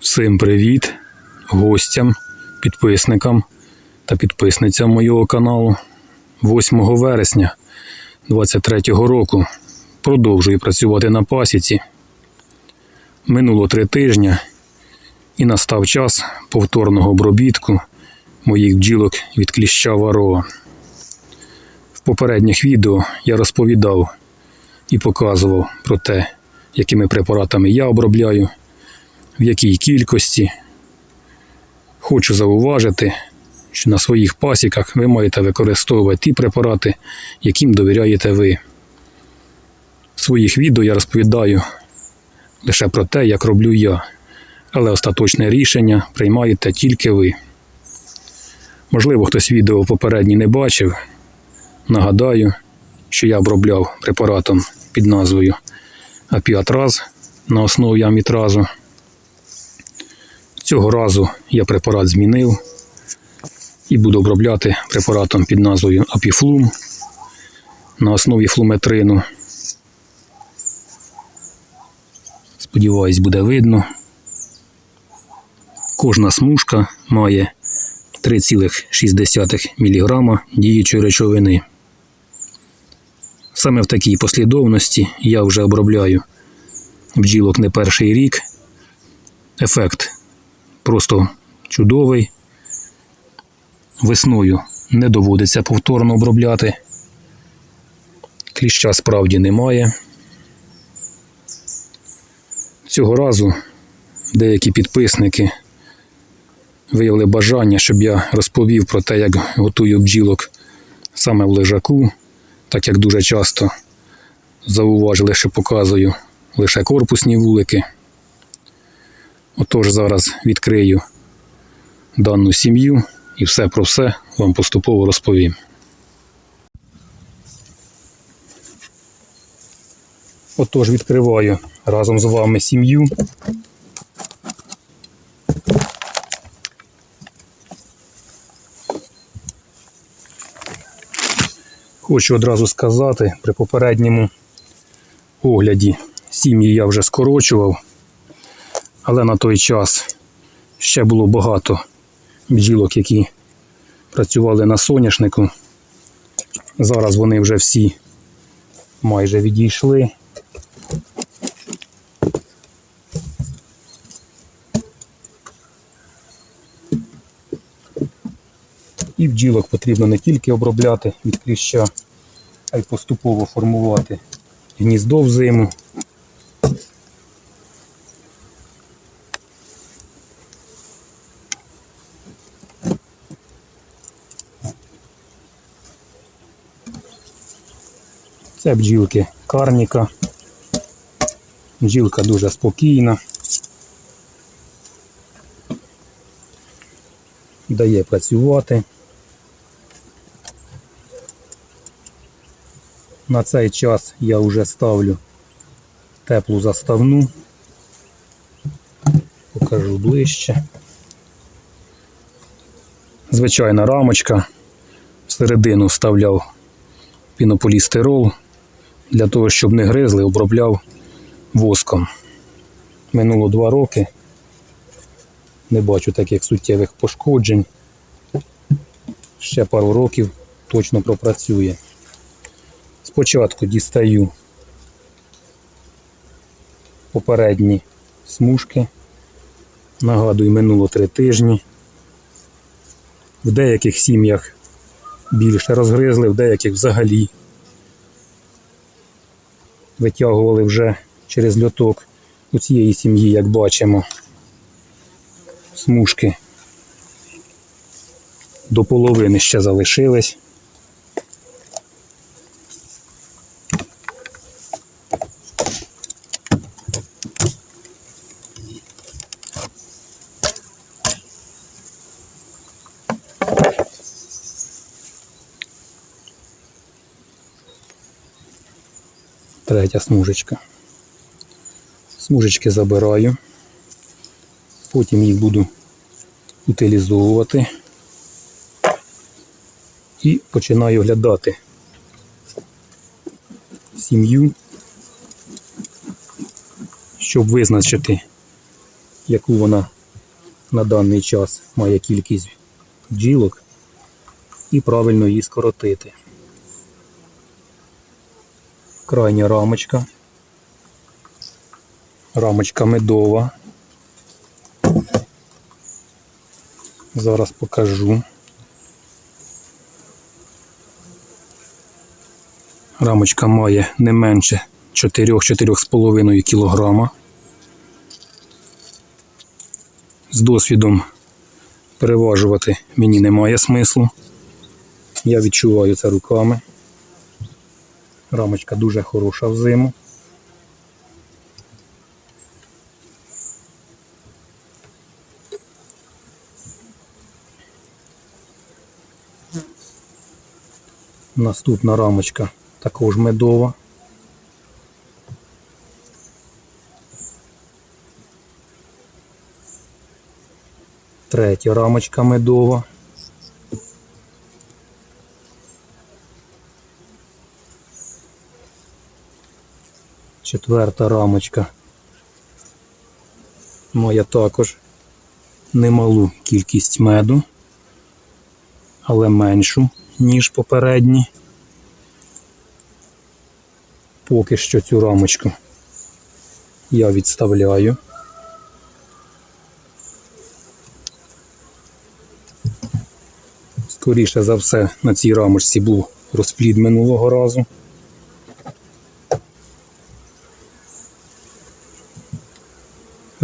Всім привіт гостям, підписникам та підписницям моєго каналу. 8 вересня 23 року продовжую працювати на пасіці. Минуло три тижні і настав час повторного обробітку моїх бджілок від кліща варова. В попередніх відео я розповідав і показував про те, якими препаратами я обробляю в якій кількості. Хочу зауважити, що на своїх пасіках ви маєте використовувати ті препарати, яким довіряєте ви. В своїх відео я розповідаю лише про те, як роблю я, але остаточне рішення приймаєте тільки ви. Можливо, хтось відео попереднє не бачив. Нагадаю, що я обробляв препаратом під назвою Апіатраз на основі амітразу. Цього разу я препарат змінив і буду обробляти препаратом під назвою Апіфлум на основі флуметрину. Сподіваюсь, буде видно. Кожна смужка має 3,6 мг діючої речовини. Саме в такій послідовності я вже обробляю бджілок не перший рік. Ефект просто чудовий. Весною не доводиться повторно обробляти. Кліща справді немає. Цього разу деякі підписники виявили бажання, щоб я розповів про те, як готую бджілок саме в лежаку, так як дуже часто зауважили, що показую лише корпусні вулики. Отож зараз відкрию дану сім'ю і все про все вам поступово розповім. Отож відкриваю разом з вами сім'ю. Хочу одразу сказати, при попередньому огляді сім'ї я вже скорочував, але на той час ще було багато бджілок, які працювали на соняшнику. Зараз вони вже всі майже відійшли. І бджілок потрібно не тільки обробляти від кліща, а й поступово формувати гніздо в Це бджілки карніка. Бджілка дуже спокійна. Дає працювати. На цей час я вже ставлю теплу заставну. Покажу ближче. Звичайна рамочка. Всередину вставляв пінополістирол для того, щоб не гризли, обробляв воском. Минуло два роки. Не бачу таких суттєвих пошкоджень. Ще пару років точно пропрацює. Спочатку дістаю попередні смужки. Нагадую, минуло три тижні. В деяких сім'ях більше розгризли, в деяких взагалі витягували вже через льоток у цієї сім'ї, як бачимо, смужки до половини ще залишились. Третя смужечка. Смужечки забираю. Потім їх буду утилізовувати. І починаю оглядати сім'ю, щоб визначити яку вона на даний час має кількість бджілок, і правильно її скоротити. Крайня рамочка. Рамочка медова. Зараз покажу. Рамочка має не менше 4-4,5 кг. З досвідом переважувати мені немає смислу. Я відчуваю це руками. Рамочка дуже хороша в. Наступна рамочка також медова. Третя рамочка медова. Четверта рамочка має також немалу кількість меду, але меншу, ніж попередні. Поки що цю рамочку я відставляю. Скоріше за все на цій рамочці був розплід минулого разу.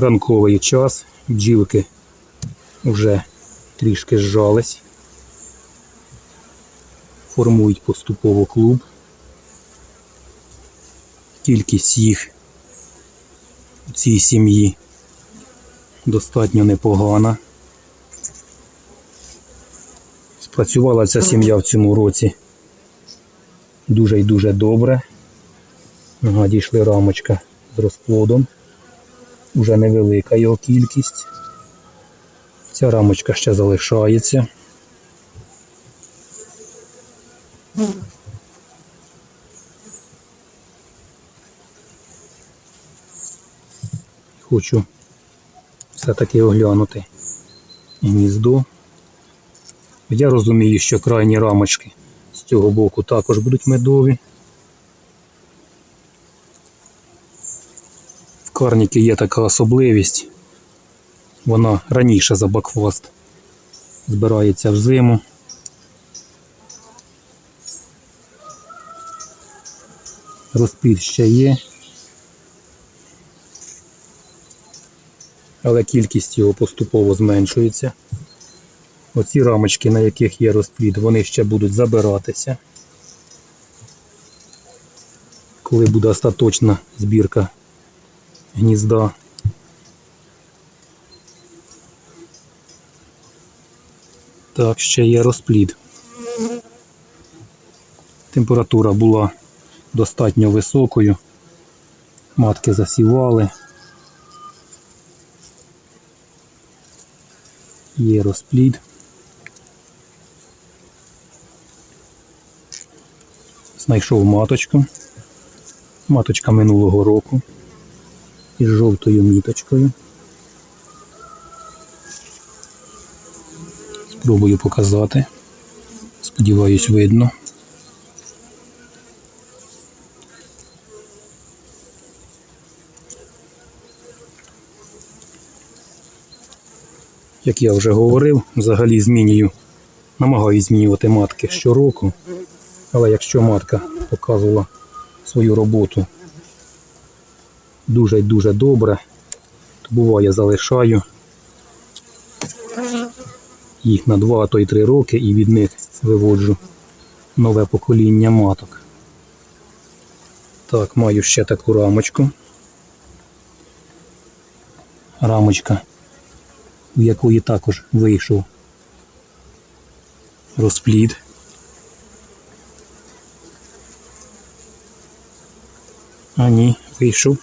Ранковий час, бджілки вже трішки зжались, формують поступово клуб. Кількість їх у цій сім'ї достатньо непогана. Спрацювала ця сім'я в цьому році дуже і дуже добре. Дійшли рамочка з розплодом. Уже невелика його кількість. Ця рамочка ще залишається. Хочу все-таки оглянути гніздо. Я розумію, що крайні рамочки з цього боку також будуть медові. В карніки є така особливість. Вона раніше за бакфаст збирається в зиму. Розплід ще є. Але кількість його поступово зменшується. Оці рамочки, на яких є розплід, вони ще будуть забиратися. Коли буде остаточна збірка гнізда. Так, ще є розплід. Температура була достатньо високою. Матки засівали. Є розплід. Знайшов маточку. Маточка минулого року із жовтою міточкою. Спробую показати. Сподіваюсь, видно. Як я вже говорив, взагалі змінюю, намагаюсь змінювати матки щороку. Але якщо матка показувала свою роботу дуже і дуже добре, буває залишаю їх на 2, а то й 3 роки і від них виводжу нове покоління маток. Так, маю ще таку рамочку. Рамочка, в якої також вийшов розплід. А ні, вийшов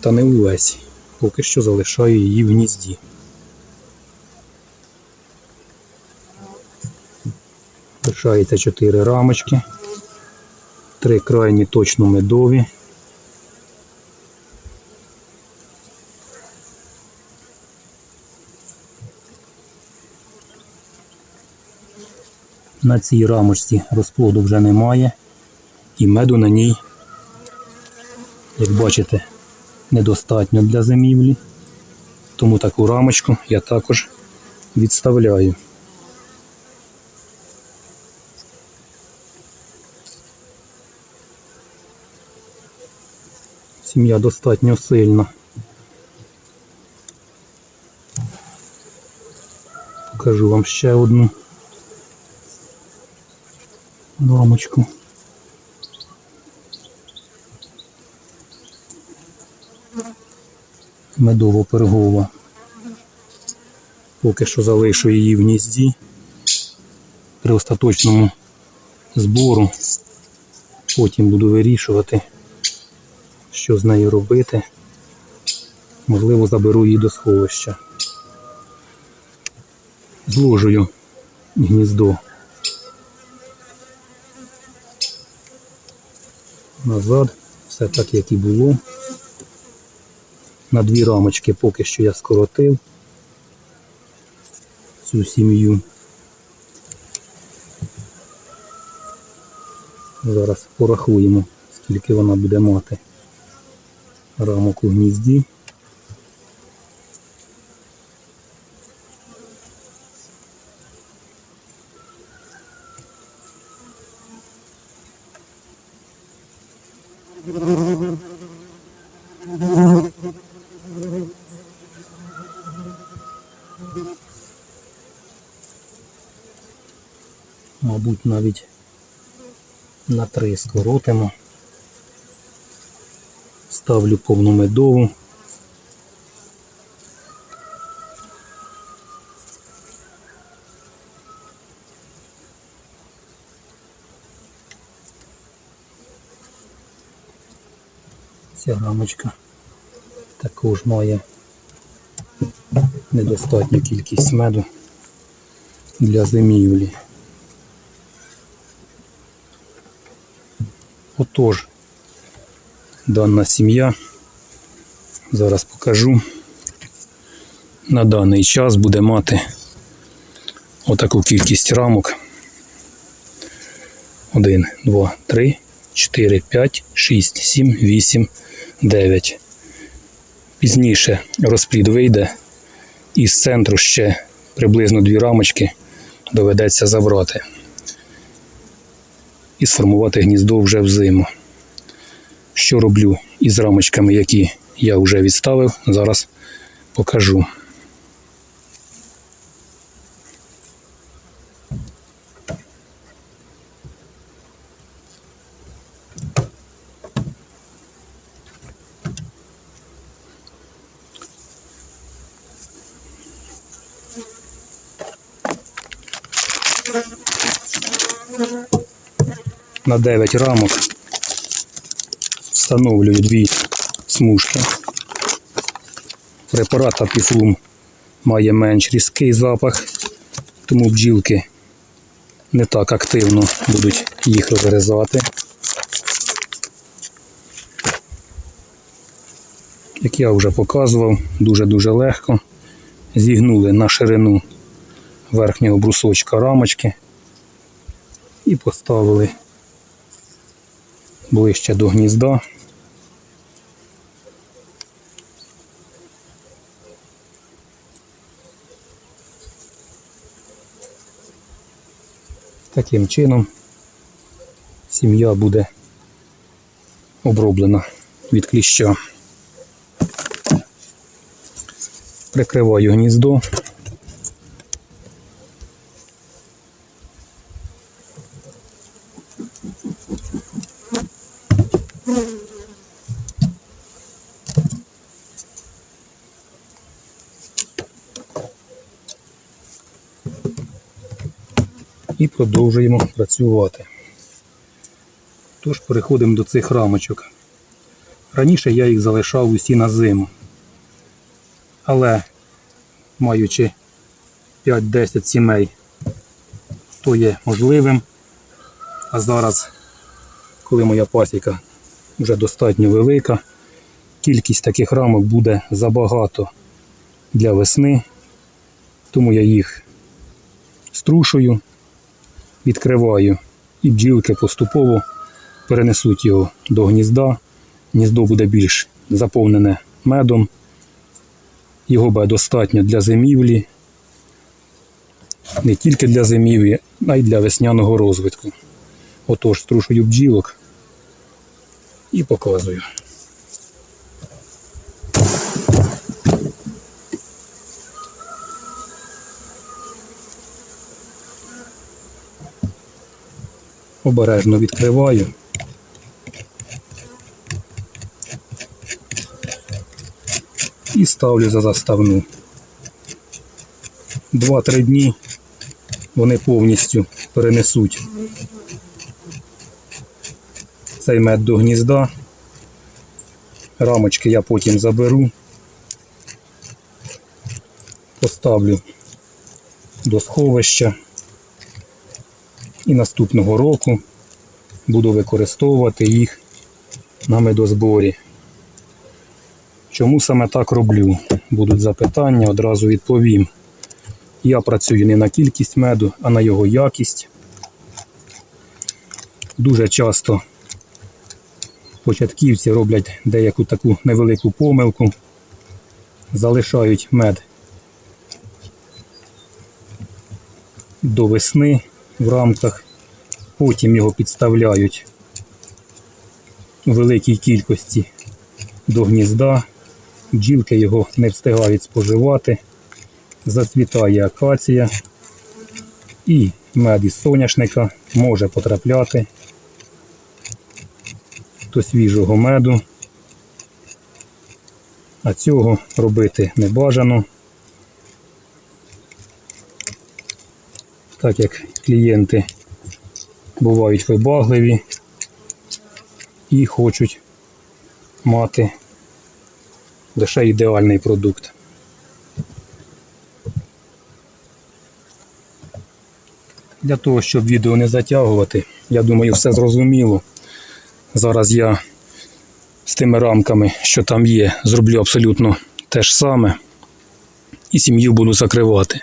та не увесь. Поки що залишаю її в гнізді. Лишається 4 рамочки, три крайні точно медові. На цій рамочці розплоду вже немає і меду на ній, як бачите, недостатньо для зимівлі. Тому таку рамочку я також відставляю. Сім'я достатньо сильна. Покажу вам ще одну рамочку. Медово-пергова. Поки що залишу її в гнізді. При остаточному збору. Потім буду вирішувати, що з нею робити. Можливо, заберу її до сховища. Зложую гніздо назад, все так, як і було. На дві рамочки поки що я скоротив цю сім'ю. Зараз порахуємо, скільки вона буде мати рамок у гнізді. Мабуть, навіть на три скоротимо. Ставлю повну медову. Ця рамочка також має недостатню кількість меду для зимівлі. Отож, дана сім'я, зараз покажу, на даний час буде мати отаку кількість рамок. 1, 2, 3, 4, 5, 6, 7, 8, 9. Пізніше розплід вийде і з центру ще приблизно дві рамочки доведеться забрати і сформувати гніздо вже взиму. Що роблю із рамочками, які я вже відставив, зараз покажу. На 9 рамок встановлюю дві смужки. Препарат Апіфлум має менш різкий запах, тому бджілки не так активно будуть їх вирізати. Як я вже показував, дуже-дуже легко. Зігнули на ширину верхнього брусочка рамочки і поставили ближче до гнізда. Таким чином сім'я буде оброблена від кліща. Прикриваю гніздо. І продовжуємо працювати. Тож переходимо до цих рамочок. Раніше я їх залишав усі на зиму. Але маючи 5-10 сімей, то є можливим. А зараз, коли моя пасіка вже достатньо велика, кількість таких рамок буде забагато для весни, тому я їх струшую відкриваю, і бджілки поступово перенесуть його до гнізда. Гніздо буде більш заповнене медом. Його буде достатньо для зимівлі, не тільки для зимівлі, а й для весняного розвитку. Отож, струшую бджілок і показую. Обережно відкриваю. І ставлю за заставну. Два-три дні вони повністю перенесуть цей мед до гнізда. Рамочки я потім заберу, поставлю до сховища і наступного року буду використовувати їх на медозборі. Чому саме так роблю? Будуть запитання, одразу відповім. Я працюю не на кількість меду, а на його якість. Дуже часто початківці роблять деяку таку невелику помилку, залишають мед до весни в рамках, потім його підставляють у великій кількості до гнізда, бджілки його не встигають споживати, зацвітає акація. І мед із соняшника може потрапляти до свіжого меду. А цього робити не бажано, так як клієнти бувають вибагливі і хочуть мати лише ідеальний продукт. Для того, щоб відео не затягувати, я думаю, все зрозуміло. Зараз я з тими рамками, що там є, зроблю абсолютно те ж саме. І сім'ю буду закривати.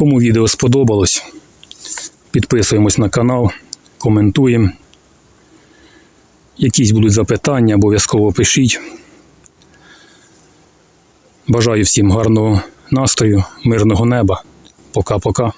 Кому відео сподобалось, підписуємось на канал, коментуємо. Якісь будуть запитання, обов'язково пишіть. Бажаю всім гарного настрою, мирного неба. Пока-пока.